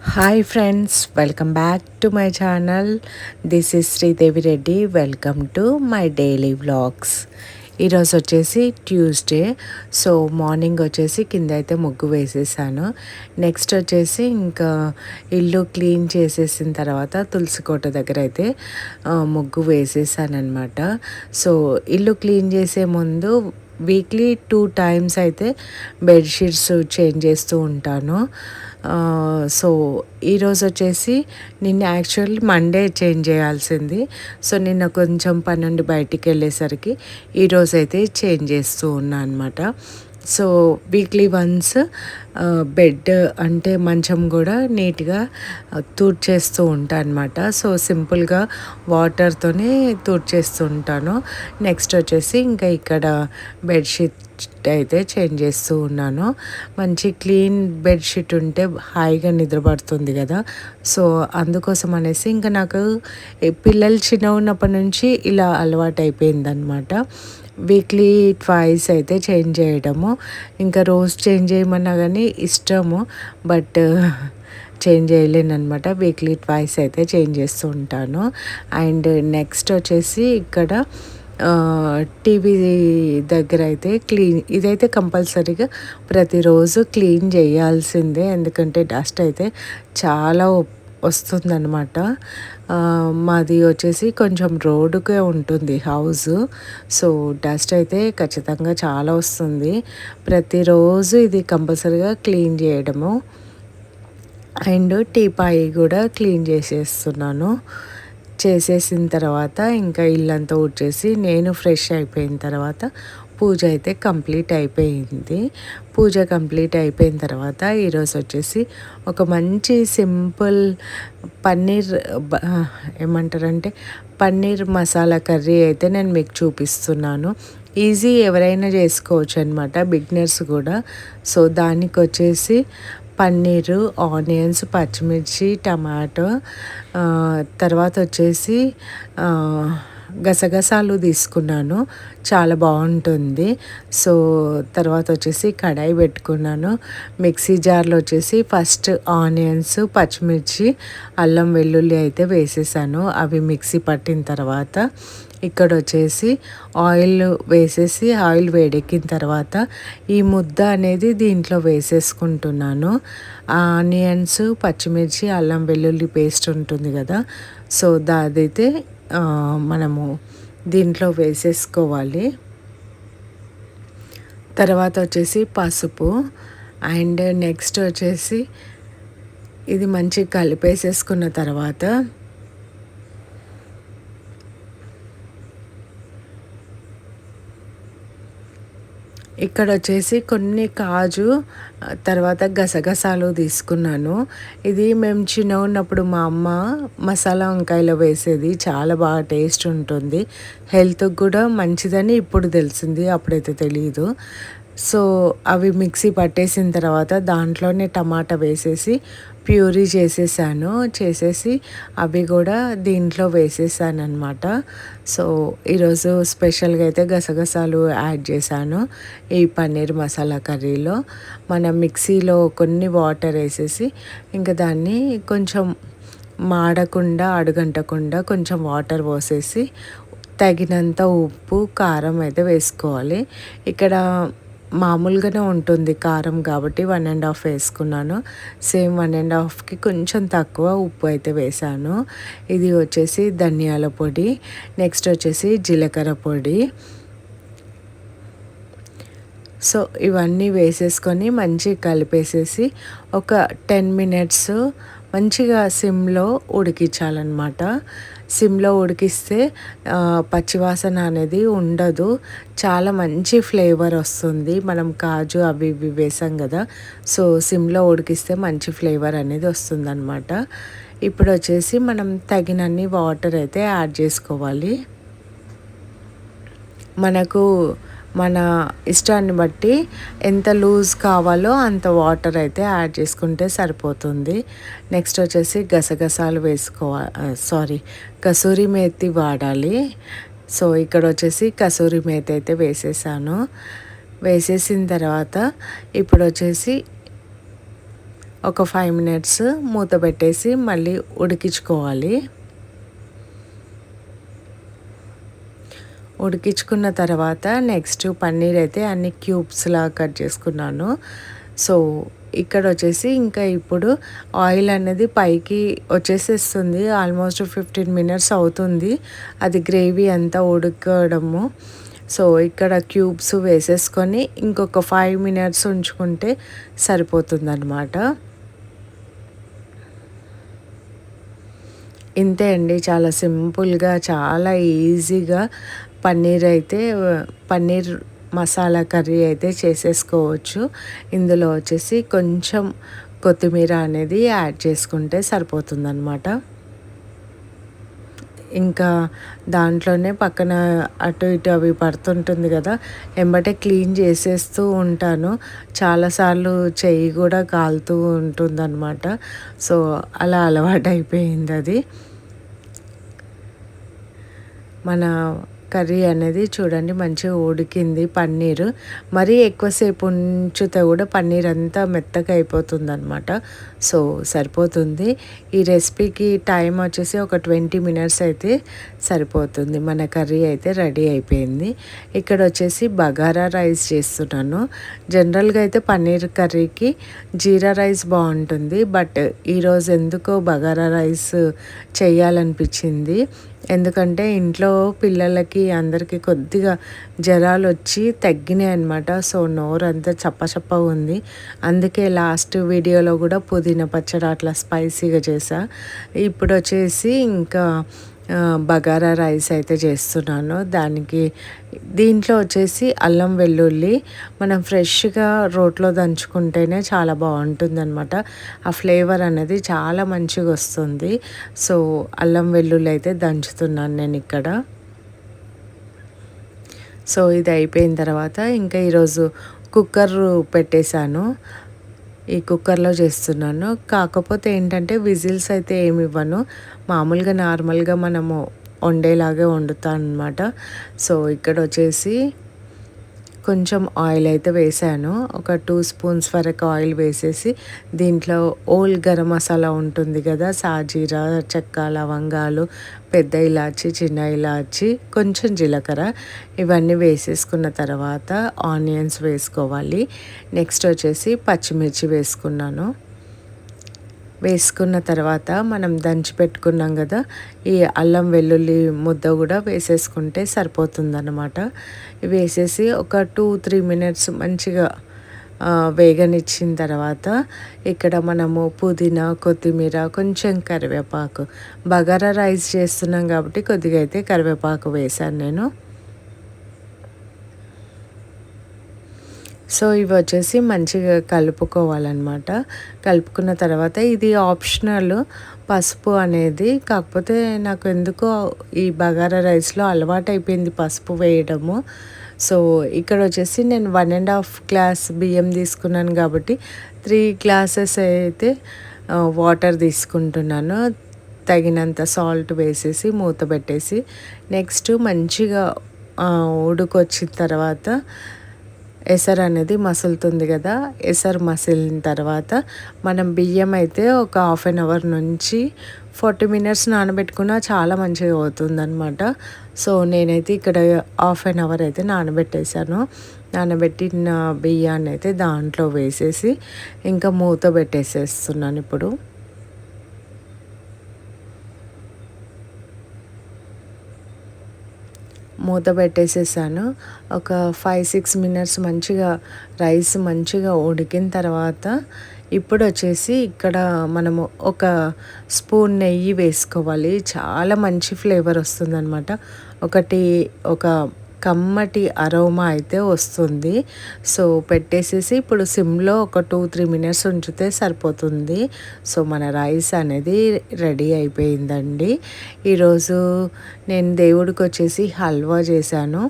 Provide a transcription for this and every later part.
Hi friends welcome back to my channel this is Sridevi Reddy welcome to my daily vlogs ఈరోజు వచ్చేసి Tuesday so morning వచ్చేసి కింద అయితే ముగ్గు వేసేసాను. నెక్స్ట్ వచ్చేసి ఇంకా ఇల్లు క్లీన్ చేసేసిన తర్వాత తులసి కోట దగ్గర అయితే ముగ్గు వేసేసాను అనమాట సో ఇల్లు క్లీన్ చేసే ముందు వీక్లీ టూ టైమ్స్ అయితే బెడ్షీట్స్ చేంజ్ చేస్తూ ఉంటాను. సో ఈరోజు వచ్చేసి నిన్న యాక్చువల్లీ మండే చేంజ్ చేయాల్సింది. సో నిన్న కొంచెం పని నుండి బయటికి వెళ్ళేసరికి ఈరోజు అయితే చేంజ్ చేస్తూ ఉన్నా అనమాట సో వీక్లీ వన్స్ బెడ్ అంటే మంచం కూడా నీట్గా uh, తూడ్చేస్తూ ఉంటాను అనమాట సో సింపుల్గా వాటర్తోనే తూడ్చేస్తూ ఉంటాను. నెక్స్ట్ వచ్చేసి ఇంకా ఇక్కడ బెడ్షీట్ అయితే చేంజ్ చేస్తూ ఉన్నాను. మంచి క్లీన్ బెడ్షీట్ ఉంటే హాయిగా నిద్రపడుతుంది కదా. సో అందుకోసం అనేసి ఇంకా నాకు పిల్లలు చిన్న ఉన్నప్పటి నుంచి ఇలా అలవాటు అయిపోయిందనమాట వీక్లీ ట్వైస్ అయితే చేంజ్ చేయడము. ఇంకా రోజు చేంజ్ చేయమన్నా కానీ ఇష్టము. బట్ చేంజ్ చేయలేను అనమాట వీక్లీ ట్వైస్ అయితే చేంజ్ చేస్తూ ఉంటాను. అండ్ నెక్స్ట్ వచ్చేసి ఇక్కడ టీవీ దగ్గర అయితే క్లీన్ ఇదైతే కంపల్సరీగా ప్రతిరోజు క్లీన్ చేయాల్సిందే. ఎందుకంటే డస్ట్ అయితే చాలా వస్తుందన్నమాట. మాది వచ్చేసి కొంచెం రోడ్డుకే ఉంటుంది హౌస్. సో డస్ట్ అయితే ఖచ్చితంగా చాలా వస్తుంది. ప్రతిరోజు ఇది కంపల్సరీగా క్లీన్ చేయడము. అండ్ టీపాయి కూడా క్లీన్ చేసేస్తున్నాను. చేసేసిన తర్వాత ఇంకా ఇల్లంతా ఊడ్చేసి నేను ఫ్రెష్ అయిపోయిన తర్వాత పూజ అయితే కంప్లీట్ అయిపోయింది. పూజ కంప్లీట్ అయిపోయిన తర్వాత ఈరోజు వచ్చేసి ఒక మంచి సింపుల్ పన్నీర్ ఏమంటారంటే పన్నీర్ మసాలా కర్రీ అయితే నేను మీకు చూపిస్తున్నాను. ఈజీ ఎవరైనా చేసుకోవచ్చు అనమాట బిగ్నర్స్ కూడా. సో దానికి వచ్చేసి పన్నీరు ఆనియన్స్ పచ్చిమిర్చి టమాటో తర్వాత వచ్చేసి గసగసాలు తీసుకున్నాను. చాలా బాగుంటుంది. సో తర్వాత వచ్చేసి కడాయి పెట్టుకున్నాను. మిక్సీ జార్లో వచ్చేసి ఫస్ట్ ఆనియన్స్ పచ్చిమిర్చి అల్లం వెల్లుల్లి అయితే వేసేసాను. అవి మిక్సీ పట్టిన తర్వాత ఇక్కడ వచ్చేసి ఆయిల్ వేసేసి ఆయిల్ వేడెక్కిన తర్వాత ఈ ముద్ద అనేది దీంట్లో వేసేసుకుంటున్నాను. ఆనియన్స్ పచ్చిమిర్చి అల్లం వెల్లుల్లి పేస్ట్ ఉంటుంది కదా. సో దాదైతే మనము దీంట్లో వేసేసుకోవాలి. తర్వాత వచ్చేసి పసుపు. అండ్ నెక్స్ట్ వచ్చేసి ఇది మంచిగా కలిపేసేసుకున్న తర్వాత ఇక్కడ వచ్చేసి కొన్ని కాజు తర్వాత గసగసాలు తీసుకున్నాను. ఇది మేము చిన్న ఉన్నప్పుడు మా అమ్మ మసాలా వంకాయలో వేసేది. చాలా బాగా టేస్ట్ ఉంటుంది. హెల్త్కి కూడా మంచిదని ఇప్పుడు తెలిసింది. అప్పుడైతే తెలియదు సో అవి మిక్సీ పట్టేసిన తర్వాత దాంట్లోనే టమాటా వేసేసి ప్యూరీ చేసేసాను. చేసేసి అవి కూడా దీంట్లో వేసేసాను అనమాట సో ఈరోజు స్పెషల్గా అయితే గసగసాలు యాడ్ చేశాను ఈ పన్నీర్ మసాలా కర్రీలో. మన మిక్సీలో కొన్ని వాటర్ వేసేసి ఇంకా దాన్ని కొంచెం మాడకుండా అడుగంటకుండా కొంచెం వాటర్ పోసేసి తగినంత ఉప్పు కారం అయితే వేసుకోవాలి. ఇక్కడ మామూలుగానే ఉంటుంది కారం కాబట్టి వన్ అండ్ హాఫ్ వేసుకున్నాను. సేమ్ వన్ అండ్ హాఫ్కి కొంచెం తక్కువ ఉప్పు అయితే వేసాను. ఇది వచ్చేసి ధనియాల పొడి నెక్స్ట్ వచ్చేసి జీలకర్ర పొడి. సో ఇవన్నీ వేసేసుకొని మంచిగా కలిపేసేసి ఒక టెన్ మినిట్స్ మంచిగా సిమ్లో ఉడికించాలన్నమాట. సిమ్లో ఉడికిస్తే పచ్చివాసన అనేది ఉండదు. చాలా మంచి ఫ్లేవర్ వస్తుంది. మనం కాజు అవి ఇవి వేసాం కదా సో సిమ్లో ఉడికిస్తే మంచి ఫ్లేవర్ అనేది వస్తుందన్నమాట. ఇప్పుడు వచ్చేసి మనం తగినన్ని వాటర్ అయితే యాడ్ చేసుకోవాలి. మనకు మన ఇష్టాన్ని బట్టి ఎంత లూజ్ కావాలో అంత వాటర్ అయితే యాడ్ చేసుకుంటే సరిపోతుంది. నెక్స్ట్ వచ్చేసి గసగసాలు వేసుకోవాలి సారీ కసూరి మేతి వాడాలి. సో ఇక్కడ వచ్చేసి కసూరి మేతి అయితే వేసేసాను. వేసేసిన తర్వాత ఇప్పుడు వచ్చేసి ఒక ఫైవ్ మినిట్స్ మూత పెట్టేసి మళ్ళీ ఉడికించుకోవాలి. ఉడికించుకున్న తర్వాత నెక్స్ట్ పన్నీర్ అయితే అన్ని క్యూబ్స్లా కట్ చేసుకున్నాను. సో ఇక్కడ వచ్చేసి ఇంకా ఇప్పుడు ఆయిల్ అనేది పైకి వచ్చేసేస్తుంది. ఆల్మోస్ట్ ఫిఫ్టీన్ మినిట్స్ అవుతుంది. అది గ్రేవీ అంతా ఉడకడము. సో ఇక్కడ క్యూబ్స్ వేసేసుకొని ఇంకొక ఫైవ్ మినిట్స్ ఉంచుకుంటే సరిపోతుందన్నమాట. ఇంతే అండి. చాలా సింపుల్గా చాలా ఈజీగా పన్నీర్ అయితే పన్నీర్ మసాలా కర్రీ అయితే చేసేసుకోవచ్చు. ఇందులో వచ్చేసి కొంచెం కొత్తిమీర అనేది యాడ్ చేసుకుంటే సరిపోతుందన్నమాట. ఇంకా దాంట్లోనే పక్కన అటు ఇటు అవి పడుతుంటుంది కదా ఎంబటే క్లీన్ చేసేస్తూ ఉంటాను. చాలాసార్లు చెయ్యి కూడా కాలుతూ ఉంటుందన్నమాట. సో అలా అలవాటు అయిపోయింది అది. మన కర్రీ అనేది చూడండి మంచిగా ఉడికింది పన్నీరు. మరీ ఎక్కువసేపు ఉంచితే కూడా పన్నీర్ అంతా మెత్తగా అయిపోతుంది అనమాట సో సరిపోతుంది. ఈ రెసిపీకి టైం వచ్చేసి ఒక ట్వంటీ మినిట్స్ అయితే సరిపోతుంది. మన కర్రీ అయితే రెడీ అయిపోయింది. ఇక్కడ వచ్చేసి బగారా రైస్ చేస్తున్నాను. జనరల్గా అయితే పన్నీర్ కర్రీకి జీరా రైస్ బాగుంటుంది. బట్ ఈరోజు ఎందుకో బగారా రైస్ చేయాలనిపించింది. ఎందుకంటే ఇంట్లో పిల్లలకి అందరికీ కొద్దిగా జ్వరాలు వచ్చి తగ్గినాయి అనమాట సో నోరు అంతా చప్పచప్పగా ఉంది. అందుకే లాస్ట్ వీడియోలో కూడా పుదీనా పచ్చడి అట్లా స్పైసీగా చేసా. ఇప్పుడు వచ్చేసి ఇంకా బగారా రైస్ అయితే చేస్తున్నాను. దానికి దీంట్లో వచ్చేసి అల్లం వెల్లుల్లి మనం ఫ్రెష్గా రోట్లో దంచుకుంటేనే చాలా బాగుంటుంది అనమాట ఆ ఫ్లేవర్ అనేది చాలా మంచిగా వస్తుంది. సో అల్లం వెల్లుల్లి అయితే దంచుతున్నాను నేను ఇక్కడ. సో ఇది అయిపోయిన తర్వాత ఇంకా ఈరోజు కుక్కర్ పెట్టేశాను. ఈ కుక్కర్లో చేస్తున్నాను. కాకపోతే ఏంటంటే విజిల్స్ అయితే ఏమి ఇవ్వను. మామూలుగా నార్మల్గా మనము వండేలాగే వండుతాను అనమాట సో ఇక్కడ వచ్చేసి కొంచెం ఆయిల్ అయితే వేసాను. ఒక టూ స్పూన్స్ వరకు ఆయిల్ వేసేసి దీంట్లో ఓల్ గరం మసాలా ఉంటుంది కదా సాజీరా చెక్క లవంగాలు పెద్ద ఇలాచి చిన్న ఇలాచి కొంచెం జీలకర్ర ఇవన్నీ వేసేసుకున్న తర్వాత ఆనియన్స్ వేసుకోవాలి. నెక్స్ట్ వచ్చేసి పచ్చిమిర్చి వేసుకున్నాను. వేసుకున్న తర్వాత మనం దంచి పెట్టుకున్నాం కదా ఈ అల్లం వెల్లుల్లి ముద్ద కూడా వేసేసుకుంటే సరిపోతుందన్నమాట. వేసేసి ఒక టూ త్రీ మినిట్స్ మంచిగా వేగనిచ్చిన తర్వాత ఇక్కడ మనము పుదీనా కొత్తిమీర కొంచెం కరివేపాకు. బగారా రైస్ చేస్తున్నాం కాబట్టి కొద్దిగా అయితే కరివేపాకు వేశాను నేను. సో ఇవి వచ్చేసి మంచిగా కలుపుకోవాలన్నమాట. కలుపుకున్న తర్వాత ఇది ఆప్షనల్ పసుపు అనేది. కాకపోతే నాకు ఎందుకో ఈ బగారా రైస్లో అలవాటు అయిపోయింది పసుపు వేయడము. సో ఇక్కడ వచ్చేసి నేను వన్ అండ్ హాఫ్ గ్లాస్ బియ్యం తీసుకున్నాను కాబట్టి త్రీ గ్లాసెస్ అయితే వాటర్ తీసుకుంటున్నాను. తగినంత సాల్ట్ వేసేసి మూత పెట్టేసి నెక్స్ట్ మంచిగా ఉడుకొచ్చిన తర్వాత ఎసర్ అనేది మసులుతుంది కదా ఎసరు మసిలిన తర్వాత మనం బియ్యం అయితే ఒక హాఫ్ అన్ అవర్ నుంచి ఫార్టీ మినిట్స్ నానబెట్టుకున్నా చాలా మంచిగా అవుతుందన్నమాట. సో నేనైతే ఇక్కడ హాఫ్ అన్ అవర్ అయితే నానబెట్టేశాను. నానబెట్టిన బియ్యాన్ని అయితే దాంట్లో వేసేసి ఇంకా మూత పెట్టేసేస్తున్నాను ఇప్పుడు. మూత పెట్టేసేసాను. ఒక ఫైవ్ సిక్స్ మినిట్స్ మంచిగా రైస్ మంచిగా ఉడికిన తర్వాత ఇప్పుడు వచ్చేసి ఇక్కడ మనము ఒక స్పూన్ నెయ్యి వేసుకోవాలి. చాలా మంచి ఫ్లేవర్ వస్తుందన్నమాట. ఒకటి ఒక కమ్మటి అరోమా అయితే వస్తుంది. సో పెట్టేసేసి ఇప్పుడు సిమ్లో ఒక టూ త్రీ మినిట్స్ ఉంచితే సరిపోతుంది. సో మన రైస్ అనేది రెడీ అయిపోయిందండి. ఈరోజు నేను దేవుడికి వచ్చేసి హల్వా చేశాను.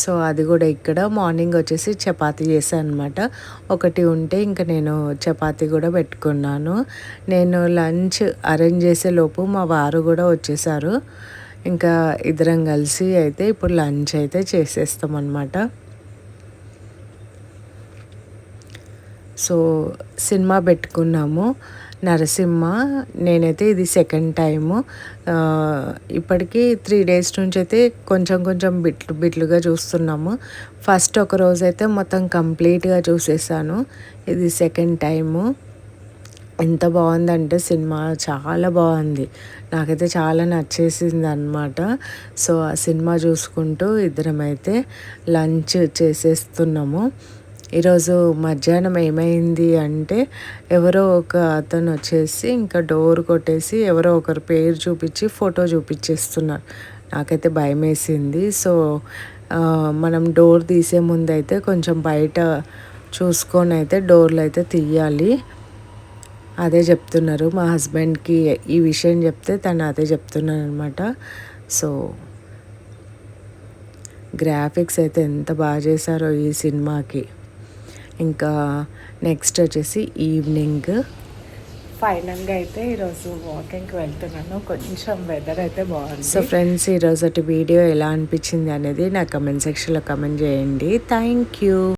సో అది కూడా ఇక్కడ మార్నింగ్ వచ్చేసి చపాతీ చేశాను అనమాట ఒకటి ఉంటే ఇంకా నేను చపాతీ కూడా పెట్టుకున్నాను. నేను లంచ్ అరేంజ్ చేసే లోపు మా వారు కూడా వచ్చేసారు. ఇంకా ఇద్దరం కలిసి అయితే ఇప్పుడు లంచ్ అయితే చేసేస్తాం అనమాట సో సినిమా పెట్టుకున్నాము. నరసింహ నేనైతే ఇది సెకండ్ టైము ఇప్పటికీ త్రీ డేస్ నుంచి అయితే కొంచెం కొంచెం బిట్లు బిట్లుగా చూస్తున్నాము. ఫస్ట్ ఒక రోజు అయితే మొత్తం కంప్లీట్గా చూసేసాను. ఇది సెకండ్ టైము ఎంత బాగుందంటే సినిమా చాలా బాగుంది. నాకైతే చాలా నచ్చేసింది అనమాట సో ఆ సినిమా చూసుకుంటూ ఇద్దరమైతే లంచ్ చేసేస్తున్నాము. ఈరోజు మధ్యాహ్నం ఏమైంది అంటే ఎవరో ఒక అతను వచ్చేసి ఇంకా డోర్ కొట్టేసి ఎవరో ఒకరు పేరు చూపించి ఫోటో చూపించేస్తున్నారు. నాకైతే భయం వేసింది సో మనం డోర్ తీసే ముందు అయితే కొంచెం బయట చూసుకొని అయితే డోర్లు అయితే తీయాలి. అదే చెప్తున్నారు. మా హస్బెండ్కి ఈ విషయం చెప్తే తను అదే చెప్తున్నాను అనమాట సో గ్రాఫిక్స్ అయితే ఎంత బాగా చేశారో ఈ సినిమాకి. ఇంకా నెక్స్ట్ వచ్చేసి ఈవినింగ్. ఫైనల్గా అయితే ఈరోజు వాకింగ్కి వెళ్తున్నాను. కొంచెం వెదర్ అయితే బాగుంది. సో ఫ్రెండ్స్ ఈరోజు వీడియో ఎలా అనిపించింది అనేది నా కమెంట్ సెక్షన్లో కమెంట్ చేయండి. Thank you.